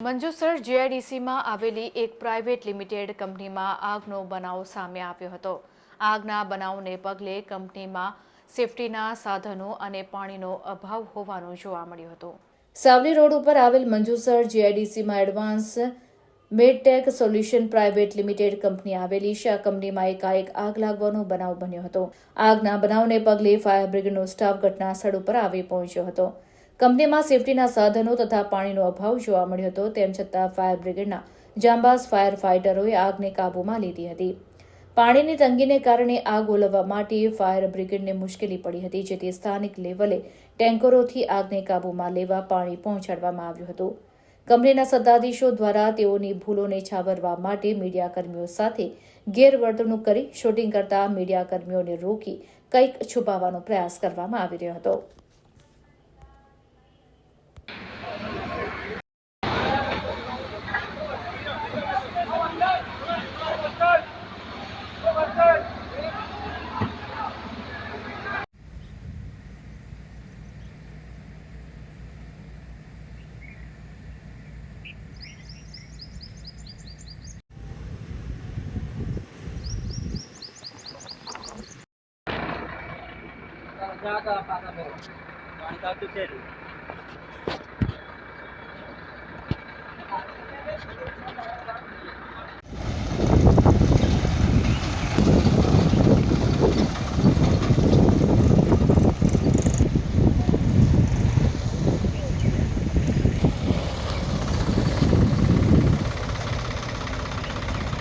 મંજુસર જીઆઈડીસીમાં આવેલી એક private limited કંપનીમાં આગનો બનાવ સામે આવ્યો હતો. આગના બનાવને પગલે કંપનીમાં સેફટીના સાધનો અને પાણીનો અભાવ હોવાનું જોવા મળ્યું હતું. સાવલી રોડ ઉપર આવેલ Manjusar જીઆઈડીસીમાં advance medtech solution private limited company આવેલી છે. આ કંપનીમાં એકાએક આગ લાગવાનો બનાવ બન્યો હતો. આગના બનાવને પગલે ફાયર બ્રિગેડનો સ્ટાફ ઘટના સ્થળ ઉપર આવી પહોંચ્યો હતો. કંપનીમાં સેફટીના સાધનો તથા પાણીનો અભાવ જોવા મળ્યો હતો, તેમ છતાં ફાયર બ્રિગેડના જાંબાઝ ફાયર ફાઇટરોએ આગને કાબૂમાં લીધી હતી. પાણીની તંગીને કારણે આગ ઓલવવા માટે ફાયર બ્રિગેડને મુશ્કેલી પડી હતી, જેથી સ્થાનિક લેવલે ટેન્કરોથી આગને કાબૂમાં લેવા પાણી પહોંચાડવામાં આવ્યું હતું. કંપનીના સત્તાધીશો દ્વારા તેઓની ભૂલોને છાવરવા માટે મીડિયાકર્મીઓ સાથે ગેરવર્તણૂક કરી, શૂટિંગ કરતા મીડિયાકર્મીઓને રોકી કંઈક છુપાવવાનો પ્રયાસ કરવામાં આવી રહ્યો હતો. પાણી આવતું છે